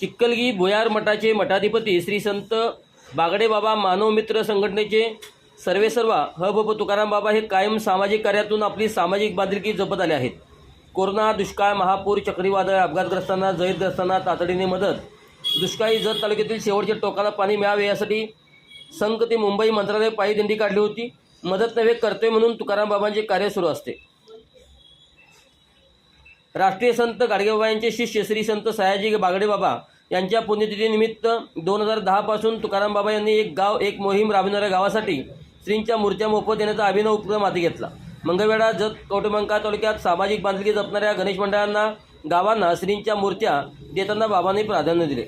चिक्कलगी भुयार मठाचे मठाधिपती श्री संत बागडे बाबा मानव मित्र संघटनेचे सर्वे सर्वा ह बाबा तुकाराम बाबा हे कायम सामाजिक कार्यातून आपली सामाजिक बांधिलकी जपत आले आहेत. कोरोना दुष्काळ महापूर चक्रीवादळ अपघातग्रस्तांना जयतग्रस्तांना तातडीने मदत. दुष्काळी जत तालुक्यातील शेवटच्या टोकाला पाणी मिळावे यासाठी संघ ते मुंबई मंत्रालय पायी दिंडी काढली होती. मदत नव्हे करते म्हणून तुकाराम बाबांचे कार्य सुरू असते. राष्ट्रीय संत गाडगेबाबांचे शिष्य श्री संत सयाजी बागडे बाबा यांच्या पुण्यतिथीनिमित्त दोन हजार दहापासून तुकाराम बाबा यांनी एक गाव एक मोहीम राबविणाऱ्या गावासाठी श्रींच्या मूर्त्या मोफत देण्याचा अभिनव उपक्रम हाती घेतला. मंगळवेढा जत कौटुंबंका तालुक्यात सामाजिक बांधकी जपणाऱ्या गणेश मंडळांना गावांना श्रींच्या मूर्त्या देताना बाबांनी प्राधान्य दिले.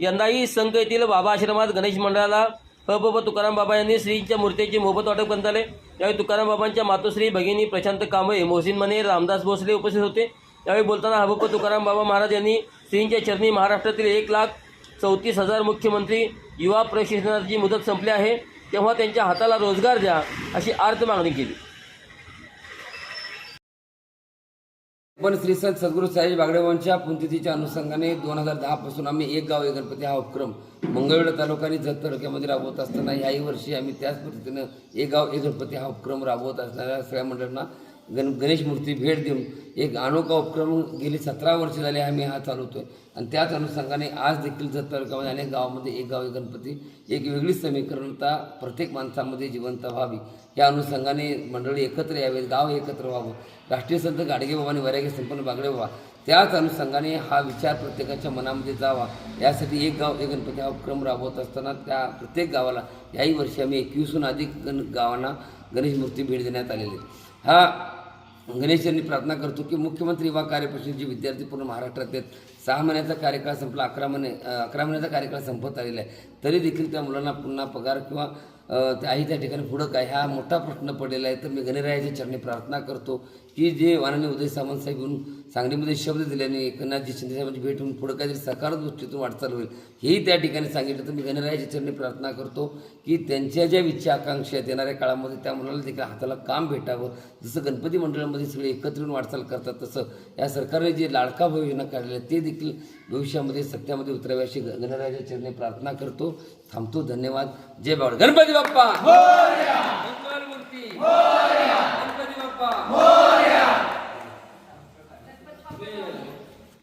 यंदाही संघ येथील बाबा आश्रमात गणेश मंडळाला ह ब तुकाराम बाबा यांनी श्रींच्या मूर्तीचे मोफत वाटप करण्यात आले. यावेळी तुकाराम बाबांच्या मातोश्री भगिनी प्रशांत कांबळे मोहसिन मने रामदास भोसले उपस्थित होते. यावेळी बोलताना ह ब प तुकाराम बाबा महाराज यांनी श्रींच्या चरणी महाराष्ट्रातील एक लाख चौतीस हजार मुख्यमंत्री युवा प्रशिक्षणाची मुदत संपली आहे. तेव्हा त्यांच्या हाताला रोजगार द्या अशी आर्त मागणी केली. पण श्री संत सद्गुरू साई बागडेवांच्या पुण्यतिथीच्या अनुषंगाने दोन हजार दहा पासून आम्ही एक गाव एक गणपती हा उपक्रम मंगळवेढा तालुका आणि जत तालुक्यामध्ये राबवत असताना याही वर्षी आम्ही त्याच पद्धतीनं एक गाव एक गणपती हा उपक्रम राबवत असणाऱ्या सगळ्या मंडळांना गण गणेश मूर्ती भेट देऊन एक अनोखा उपक्रम गेली सतरा वर्ष झाले आम्ही हा चालवतो आहे आणि त्याच अनुषंगाने आज देखील जत तालुक्यामध्ये अनेक गावामध्ये एक गाव एक गणपती एक वेगळीच समीकरणता प्रत्येक माणसामध्ये जिवंत व्हावी. या अनुषंगाने मंडळी एकत्र यावेत गाव एकत्र व्हावं. राष्ट्रीय संत गाडगेबाबाने वैराग्य संपन्न बागडे बाबा त्याच अनुषंगाने हा विचार प्रत्येकाच्या मनामध्ये जावा. यासाठी एक गाव एक गणपती हा उपक्रम राबवत असताना त्या प्रत्येक गावाला याही वर्षी आम्ही एकवीसहून अधिक गण गावांना गणेश मूर्ती भेट देण्यात आलेली आहे. हा गणेश यांनी प्रार्थना करतो की मुख्यमंत्री युवा कार्यपरिषद जे विद्यार्थी पूर्ण महाराष्ट्रात आहेत सहा महिन्याचा कार्यकाळ संपला अकरा महिने अकरा महिन्याचा कार्यकाळ संपत आलेला आहे. तरी देखील त्या मुलांना पुन्हा पगार किंवा आई त्या ठिकाणी पुढं काय हा मोठा प्रश्न पडलेला आहे. तर मी गणरायाच्या चरणी प्रार्थना करतो की जे माननीय उदय सामंत साहेब येऊन सांगलीमध्ये शब्द दिल्याने एकनाथजी शिंदे साहेबांची भेट होऊन पुढं काहीतरी सकारात्मक दृष्टीतून वाटचाल होईल हेही त्या ठिकाणी सांगितलं. तर मी गणरायाच्या चरणी प्रार्थना करतो की त्यांच्या ज्या इच्छा आकांक्षा आहेत येणाऱ्या काळामध्ये त्या मुलाला देखील हाताला काम भेटावं. जसं गणपती मंडळामध्ये सगळे एकत्र येऊन वाटचाल करतात तसं या सरकारने जे लाडका भाऊ योजना काढलेल्या ते देखील भविष्यामध्ये सत्यामध्ये उतरावे अशी गणरायाच्या चरणी प्रार्थना करतो. थांबतो. धन्यवाद. जय बाबा गणपती बाप्पा! गणपती बाप्पा